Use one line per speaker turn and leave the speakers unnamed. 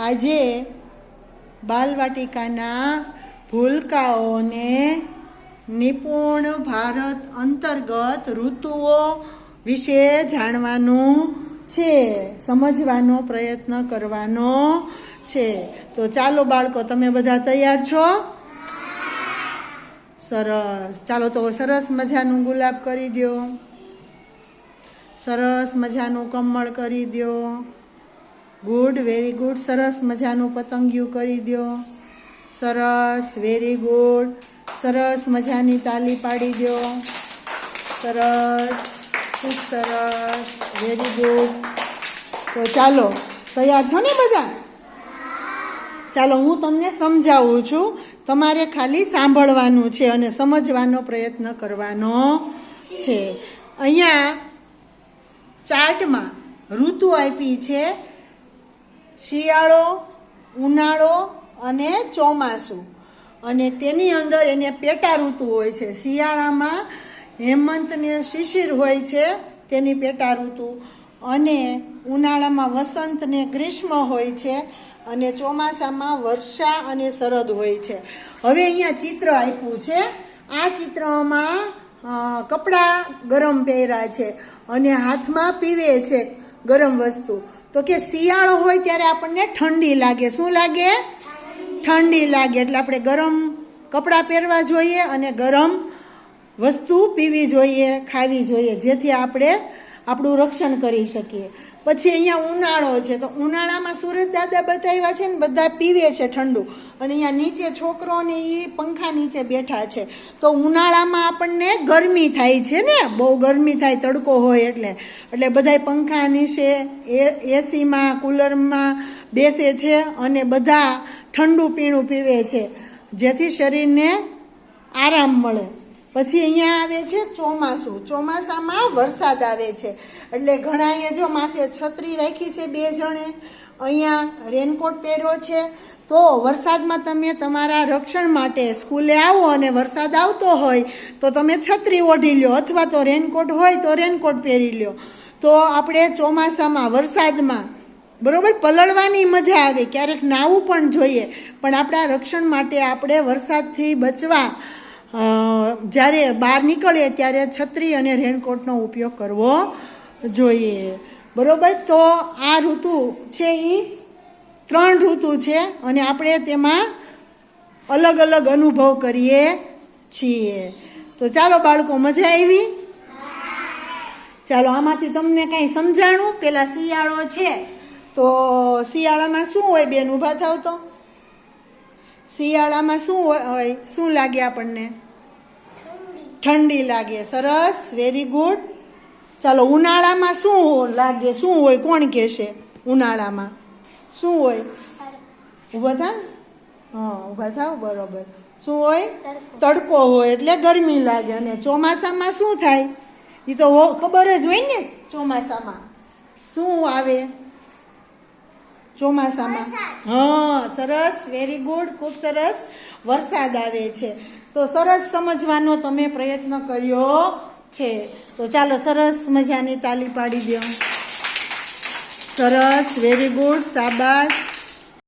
આજે બાલવાટિકાના ભૂલકાઓને નિપુણ ભારત અંતર્ગત ઋતુઓ વિશે જાણવાનું છે, સમજવાનો પ્રયત્ન કરવાનો છે. તો ચાલો બાળકો, તમે બધા તૈયાર છો? સરસ. ચાલો તો સરસ મજાનું ગુલાબ કરી દો સરસ મજાનું કમળ કરી દો ગુડ, વેરી ગુડ, સરસ મજાનું પતંગિયું કરી દો સરસ, વેરી ગુડ, સરસ મજાની તાલી પાડી દો સરસ, ખૂબ સરસ, વેરી ગુડ. તો ચાલો, તૈયાર છો ને બધા? ચાલો, હું તમને સમજાવું છું. તમારે ખાલી સાંભળવાનું છે અને સમજવાનો પ્રયત્ન કરવાનો છે. અહીંયા ચાર્ટમાં ઋતુ આપી છે શિયાળો, ઉનાળો અને ચોમાસું. અને તેની અંદર એને પેટા ઋતુ હોય છે. શિયાળામાં હેમંતને શિશિર હોય છે તેની પેટા ઋતુ. અને ઉનાળામાં વસંતને ગ્રીષ્મ હોય છે અને ચોમાસામાં વર્ષા અને શરદ હોય છે. હવે અહીંયા ચિત્ર આપ્યું છે. આ ચિત્રમાં કપડાં ગરમ પહેર્યા છે અને હાથમાં પીવે છે. ગરમ વસ્તુ. તો કે શિયાળો હોય ત્યારે આપણને ઠંડી લાગે. શું લાગે? ઠંડી લાગે. એટલે આપણે ગરમ કપડાં પહેરવા જોઈએ અને ગરમ વસ્તુ પીવી જોઈએ, ખાવી જોઈએ, જેથી આપણે આપણું રક્ષણ કરી શકીએ. પછી અહીંયા ઉનાળો છે. તો ઉનાળામાં સુરત દાદા બતાવ્યા છે ને, બધા પીવે છે ઠંડુ. અને અહીંયા નીચે છોકરોને એ પંખા નીચે બેઠા છે. તો ઉનાળામાં આપણને ગરમી થાય છે ને, બહુ ગરમી થાય, તડકો હોય એટલે. એટલે બધાય પંખા નીચે, એ, એસીમાં, કુલરમાં બેસે છે અને બધા ઠંડુ પીણું પીવે છે. જેથી શરીરને આરામ મળે. પછી અહીંયા આવે છે ચોમાસું. ચોમાસામાં વરસાદ આવે છે. એટલે ઘણાએ જો માથે છત્રી રાખી છે બે જણે, અહીંયા રેનકોટ પહેર્યો છે, તો વરસાદમાં તમે તમારા રક્ષણ માટે સ્કૂલે આવો અને વરસાદ આવતો હોય, તો તમે છત્રી ઓઢી લો અથવા તો રેનકોટ હોય તો રેનકોટ પહેરી લો તો આપણે ચોમાસામાં, વરસાદમાં, બરોબર, પલળવાની મજા આવે. ક્યારેક નાવું પણ જોઈએ. પણ આપણા રક્ષણ માટે આપણે વરસાદથી બચવા જ્યારે બહાર નીકળીએ ત્યારે છત્રી અને રેનકોટનો ઉપયોગ કરવો જોઈએ. બરાબર? તો આ ઋતુ છે એ ત્રણ ઋતુ છે અને આપણે તેમાં અલગ અલગ અનુભવ કરીએ છીએ. તો ચાલો બાળકો, મજા આવી? ચાલો, આમાંથી તમને કાંઈ સમજાણું? પેલા શિયાળો છે. તો શિયાળામાં શું હોય? બેન, ઊભા થાવ તો. શિયાળામાં શું હોય? શું લાગે આપણને? ઠંડી લાગે. સરસ. વેરી ગુડ ચાલો, ઉનાળામાં શું લાગે? શું હોય? કોણ કહેશે ઉનાળામાં? શું હોય? ઊભા થા? હા, ઊભા થાવ બરોબર. શું હોય? તડકો હોય એટલે ગરમી લાગે. અને ચોમાસામાં શું થાય? એ તો ખબર જ હોય ને ચોમાસામાં. શું આવે? ચોમાસામાં. હા, સરસ વેરી ગુડ ખૂબ સરસ. વરસાદ આવે છે. તો સરસ સમજવાનો તમે પ્રયત્ન કર્યો છે. તો ચાલો સરસ મજાની તાલી પાડી દો. સરસ વેરી ગુડ શાબાશ.